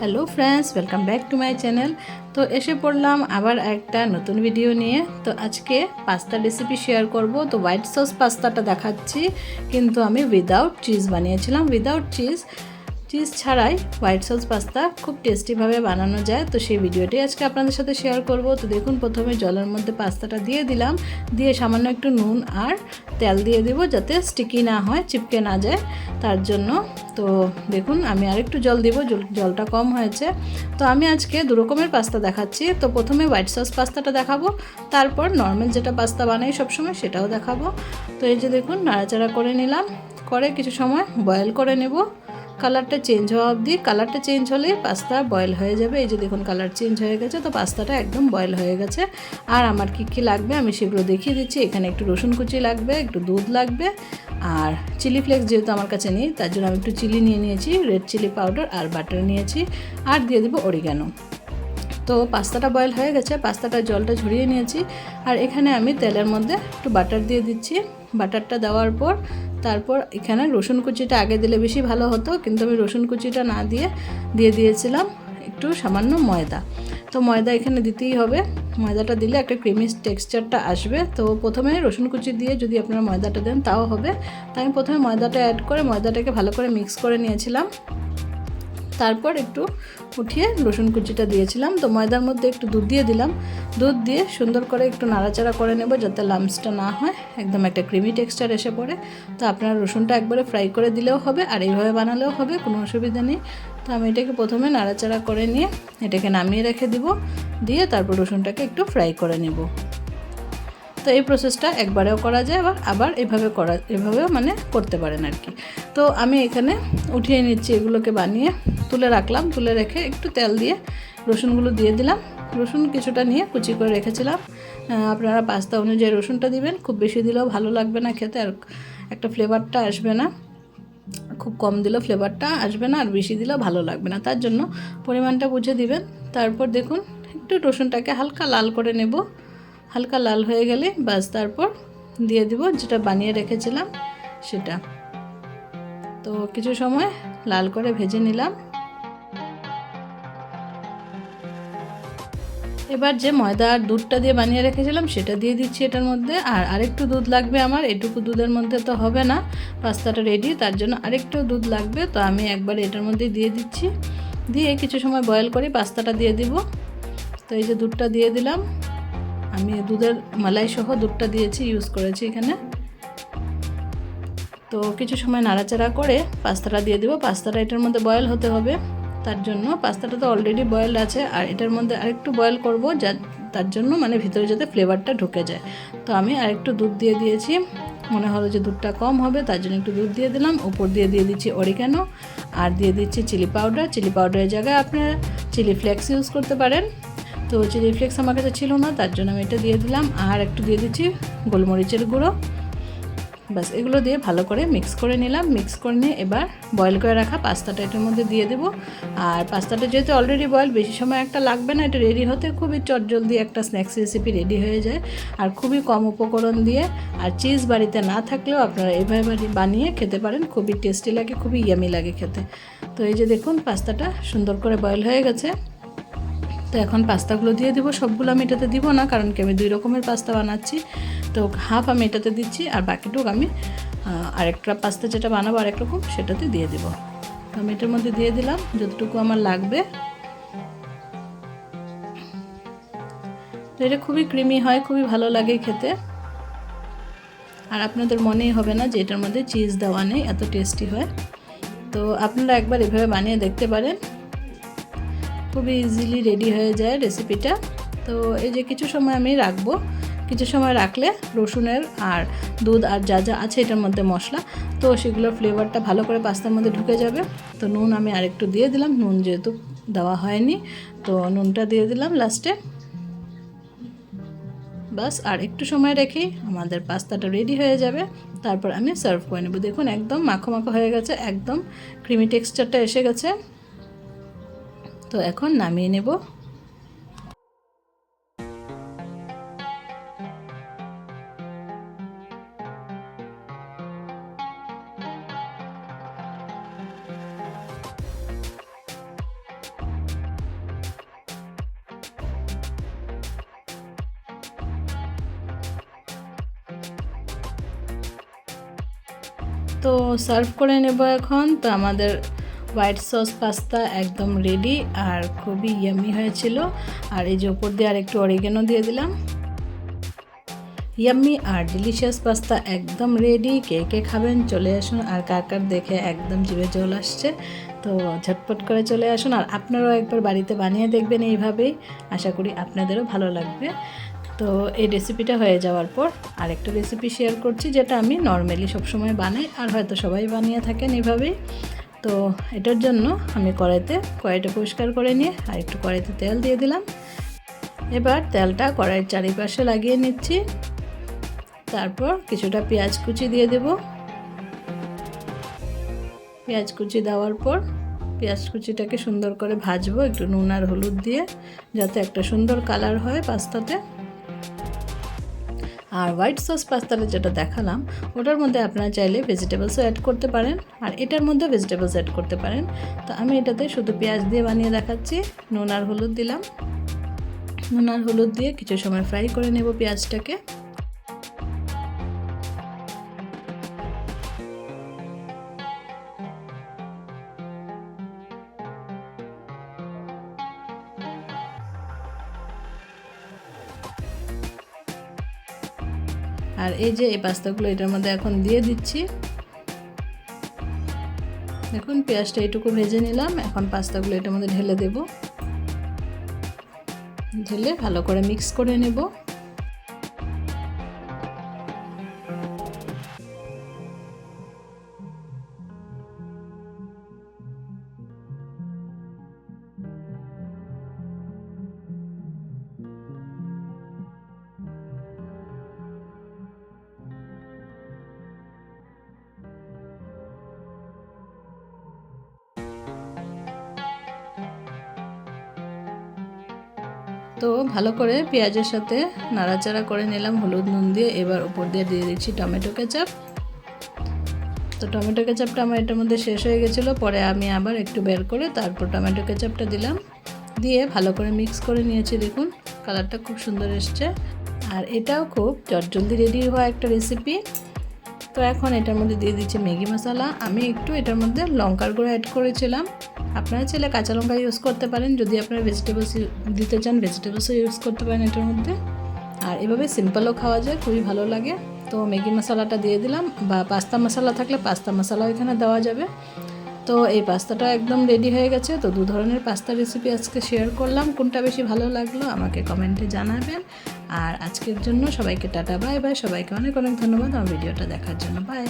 Hello friends welcome back to my channel তো এসে পড়লাম আবার একটা নতুন ভিডিও নিয়ে। তো আজকে পাস্তা রেসিপি শেয়ার করব। তো হোয়াইট সস পাস্তাটা দেখাচ্ছি। কিন্তু আমি উইদাউট চিজ বানিয়েছিলাম। উইদাউট চিজ চিজ ছাড়াই হোয়াইট সস পাস্তা খুব টেস্টিভাবে বানানো যায়। তো সেই ভিডিওটি আজকে আপনাদের সাথে শেয়ার করব। তো দেখুন, প্রথমে জলের মধ্যে পাস্তাটা দিয়ে দিলাম। দিয়ে সামান্য একটু নুন আর তেল দিয়ে দেবো যাতে স্টিকি না হয়, চিপকে না যায়। তার জন্য তো দেখুন, আমি আরেকটু জল দিব। জল- জলটা কম হয়েছে। তো আমি আজকে দু রকমের পাস্তা দেখাচ্ছি। তো প্রথমে হোয়াইট সস পাস্তাটা দেখাবো। তারপর নর্মাল যেটা পাস্তা বানাই সবসময় সেটাও দেখাবো। তো এই যে দেখুন, নাড়াচাড়া করে নিলাম। করে কিছু সময় বয়েল করে নেব। কালারটা চেঞ্জ হওয়া অবধি, কালারটা চেঞ্জ হলেই পাস্তা বয়েল হয়ে যাবে। এই যে দেখুন কালার চেঞ্জ হয়ে গেছে, তো পাস্তাটা একদম বয়েল হয়ে গেছে। আর আমার কী কী লাগবে আমি সেগুলো দেখিয়ে দিচ্ছি। এখানে একটু রসুন কুচি লাগবে, একটু দুধ লাগবে, আর চিলি ফ্লেক্স যেহেতু আমার কাছে নেই, তার জন্য আমি একটু চিলি নিয়ে নিয়েছি রেড চিলি পাউডার আর বাটার নিয়েছি, আর দিয়ে দেবো অরিগানো তো পাস্তাটা বয়েল হয়ে গেছে পাস্তাটা জলটা ঝরিয়ে নিয়েছি, আর এখানে আমি তেলের মধ্যে একটু বাটার দিয়ে দিচ্ছি। বাটারটা দেওয়ার পর তারপর এখানে রসুন কুচিটা আগে দিলে বেশি ভালো হতো, কিন্তু আমি রসুন কুচিটা না দিয়ে দিয়ে দিয়েছিলাম একটু সামান্য ময়দা। তো ময়দা এখানে দিতেই হবে। ময়দাটা দিলে একটা ক্রিমি টেক্সচারটা আসবে। তো প্রথমে রসুন কুচি দিয়ে যদি আপনারা ময়দাটা দেন, তাও হবে। তাই আমি প্রথমে ময়দাটা অ্যাড করে ময়দাটাকে ভালো করে মিক্স করে নিয়েছিলাম। তারপর একটু উঠিয়ে রসুন কুচিটা দিয়েছিলাম। তো ময়দার মধ্যে একটু দুধ দিয়ে দিলাম। দুধ দিয়ে সুন্দর করে একটু নাড়াচাড়া করে নেব যাতে লামসটা না হয়। একদম একটা ক্রিমি টেক্সচার এসে পড়ে। তো আপনারা রসুনটা একবারে ফ্রাই করে দিলেও হবে আর এইভাবে বানালেও হবে, কোনো অসুবিধা নেই। তো আমি এটাকে প্রথমে নাড়াচাড়া করে নিয়ে এটাকে নামিয়ে রেখে দিব। দিয়ে তারপর রসুনটাকে একটু ফ্রাই করে নেব। তো এই প্রসেসটা একবারেও করা যায় আবার আবার এভাবে করা এভাবেও মানে করতে পারেন আর কি। তো আমি এখানে উঠিয়ে নিচ্ছি এগুলোকে বানিয়ে। তুলে রাখলাম, তুলে রেখে একটু তেল দিয়ে রসুনগুলো দিয়ে দিলাম। রসুন কিছুটা নিয়ে কুচি করে রেখেছিলাম। আপনারা পাস্তা অনুযায়ী রসুনটা দিবেন, খুব বেশি দিলেও ভালো লাগবে না খেতে আর একটা ফ্লেভারটা আসবে না। খুব কম দিলেও ফ্লেভারটা আসবে না আর বেশি দিলেও ভালো লাগবে না। তার জন্য পরিমাণটা বুঝে দিবেন। তারপর দেখুন, একটু রসুনটাকে হালকা লাল করে নেব। হালকা লাল হয়ে গেলে বাস, তারপর দিয়ে দিব যেটা বানিয়ে রেখেছিলাম সেটা। তো কিছু সময় লাল করে ভেজে নিলাম। এবার যে ময়দা আর দুধটা দিয়ে বানিয়ে রেখেছিলাম, সেটা দিয়ে দিচ্ছি এটার মধ্যে। আর আরেকটু দুধ লাগবে আমার, এটুকু দুধের মধ্যে তো হবে না। পাস্তাটা রেডি তার জন্য আরেকটু দুধ লাগবে। তো আমি একবার এটার মধ্যে দিয়ে দিচ্ছি। দিয়ে কিছু সময় বয়েল করে পাস্তাটা দিয়ে দিব। তো এই যে দুধটা দিয়ে দিলাম। আমি দুধের মালাই সহ দুধটা দিয়েছি ইউজ করেছি এখানে। তো কিছু সময় নাড়াচাড়া করে পাস্তাটা দিয়ে দিব। পাস্তাটা এটার মধ্যে বয়েল হতে হবে, তার জন্য পাস্তাটা তো অলরেডি বয়েল আছে। আর এটার মধ্যে আরেকটু বয়েল করব যা, তার জন্য মানে ভিতরে যাতে ফ্লেভারটা ঢুকে যায়। তো আমি আরেকটু দুধ দিয়ে দিয়েছি। মনে হলো যে দুধটা কম হবে, তার জন্য একটু দুধ দিয়ে দিলাম। উপর দিয়ে দিয়ে দিচ্ছি অরিগানো আর দিয়ে দিচ্ছি চিলি পাউডার চিলি পাউডারের জায়গায় আপনারা চিলি ফ্লেক্স ইউজ করতে পারেন। তো চিলি ফ্লেক্স আমার কাছে ছিল না, তার জন্য আমি এটা দিয়ে দিলাম। আর একটু দিয়ে দিচ্ছি গোলমরিচের গুঁড়ো। ব্যাস এগুলো দিয়ে ভালো করে মিক্স করে নিলাম। মিক্স করে নিয়ে এবার বয়েল করে রাখা পাস্তাটা এটার মধ্যে দিয়ে দেবো। আর পাস্তাটা যেহেতু অলরেডি বয়েল বেশি সময় একটা লাগবে না, এটা রেডি হতে খুবই চটজলদি একটা স্ন্যাক্স রেসিপি রেডি হয়ে যায়। আর খুবই কম উপকরণ দিয়ে, আর চিজ বাড়িতে না থাকলেও আপনারা এভাবে বানিয়ে খেতে পারেন। খুবই টেস্টি লাগে, খুবই ইয়ামি লাগে খেতে। তো এই যে দেখুন, পাস্তাটা সুন্দর করে বয়েল হয়ে গেছে। তো এখন পাস্তাগুলো দিয়ে দিব। সবগুলো আমি এটাতে দিব না, কারণ কি আমি দুই রকমের পাস্তা বানাচ্ছি। তো হাফ আমি এটাতে দিচ্ছি, আর বাকিটুক আমি আরেকটা পাস্তা যেটা বানাবো আরেক রকম, সেটাতে দিয়ে দিব। তো আমি এটার মধ্যে দিয়ে দিলাম, যতটুকু আমার লাগবে। তো এটা খুবই ক্রিমি হয়, খুবই ভালো লাগে খেতে। আর আপনাদের মনেই হবে না যে এটার মধ্যে চিজ দেওয়া নেই, এত টেস্টি হয়। তো আপনারা একবার এভাবে বানিয়ে দেখতে পারেন। খুবই ইজিলি রেডি হয়ে যায় রেসিপিটা তো এই যে কিছু সময় আমি রাখব। কিছু সময় রাখলে রসুনের আর দুধ আর যা যা আছে এটার মধ্যে মশলা, তো সেগুলোর ফ্লেভারটা ভালো করে পাস্তার মধ্যে ঢুকে যাবে। তো নুন আমি আরেকটু দিয়ে দিলাম। নুন যেহেতু দেওয়া হয়নি, তো নুনটা দিয়ে দিলাম লাস্টে বাস আর একটু সময় রেখেই আমাদের পাস্তাটা রেডি হয়ে যাবে। তারপর আমি সার্ভ করে নেব। দেখুন, একদম মাখো মাখো হয়ে গেছে, একদম ক্রিমি টেক্সচারটা এসে গেছে। তো এখন নামিয়ে নেব। তো সার্ভ করে নেব এখন। তো আমাদের হোয়াইট সস পাস্তা একদম রেডি আর খুবই ইয়ামি হয়েছিল। আর এই যে ওপর দিয়ে আর একটু অরিগেনো দিয়ে দিলাম। ইয়াম্মি আর ডিলিশিয়াস পাস্তা একদম রেডি কে কে খাবেন চলে আসুন আর কার কার দেখে একদম জিভে জল আসছে। তো ঝটপট করে চলে আসুন আর আপনারাও একবার বাড়িতে বানিয়ে দেখবেন এইভাবেই। আশা করি আপনাদেরও ভালো লাগবে। তো এই রেসিপিটা হয়ে যাওয়ার পর আরেকটা রেসিপি শেয়ার করছি যেটা আমি নর্মালি সবসময় বানাই আর হয়তো সবাই বানিয়ে থাকেন এইভাবেই। তো এটার জন্য আমি কড়াইতে কড়াইটা পরিষ্কার করে নিয়ে আর একটু কড়াইতে তেল দিয়ে দিলাম। এবার তেলটা কড়াইয়ের চারিপাশে লাগিয়ে নিচ্ছি। তারপর কিছুটা পেঁয়াজ কুচি দিয়ে দেব। পেঁয়াজ কুচি দেওয়ার পর পেঁয়াজ কুচিটাকে সুন্দর করে ভাজবো একটু নুন আর হলুদ দিয়ে, যাতে একটা সুন্দর কালার হয় পাস্তাতে। আর হোয়াইট সস পাস্তাটা যেটা দেখালাম, ওটার মধ্যে আপনারা চাইলে ভেজিটেবলসও অ্যাড করতে পারেন। আর এটার মধ্যে ভেজিটেবলস অ্যাড করতে পারেন। তো আমি এটাতে শুধু পেঁয়াজ দিয়ে বানিয়ে দেখাচ্ছি। নুন আর হলুদ দিলাম। নুন আর হলুদ দিয়ে কিছু সময় ফ্রাই করে নেব পেঁয়াজটাকে। আর এই যে এই পাস্তাগুলো এটার মধ্যে এখন দিয়ে দিচ্ছি। দেখুন, পেঁয়াজটা এইটুকু ভেজে নিলাম। এখন পাস্তাগুলো এটার মধ্যে ঢেলে দেব। ঢেলে ভালো করে মিক্স করে নেব। তো ভালো করে পেঁয়াজের সাথে নাড়াচাড়া করে নিলাম, হলুদ নুন দিয়ে। এবার উপর দিয়ে দিয়ে দিচ্ছি টমেটো কেচাপ। তো টমেটো কেচাপটা আমার এটার মধ্যে শেষ হয়ে গেছিল, পরে আমি আবার একটু বের করে তারপর টমেটো কেচাপটা দিলাম। দিয়ে ভালো করে মিক্স করে নিয়েছি, দেখুন, কালারটা খুব সুন্দর এসছে। আর এটাও খুব জলদি রেডি হওয়া একটা রেসিপি তো এখন এটার মধ্যে দিয়ে দিচ্ছি ম্যাগি মশলা। আমি একটু এটার মধ্যে লঙ্কার গুঁড়ো অ্যাড করেছিলাম। আপনারা চাইলে কাঁচা লঙ্কা ইউজ করতে পারেন। যদি আপনারা ভেজিটেবলস দিতে চান ভেজিটেবলসও ইউজ করতে পারেন এটার মধ্যে। আর এভাবে সিম্পলও খাওয়া যায়, খুবই ভালো লাগে। তো ম্যাগি মশলাটা দিয়ে দিলাম। বা পাস্তা মশলা থাকলে পাস্তা মশলাও এখানে দেওয়া যাবে। তো এই পাস্তাটা একদম রেডি হয়ে গেছে। তো দু ধরনের পাস্তা রেসিপি আজকে শেয়ার করলাম। কোনটা বেশি ভালো লাগল আমাকে কমেন্টে জানাবেন। আর আজকের জন্য সবাইকে টাটা, বাই বাই। সবাইকে অনেক অনেক ধন্যবাদ। আমার ভিডিওটা দেখার জন্য, বাই।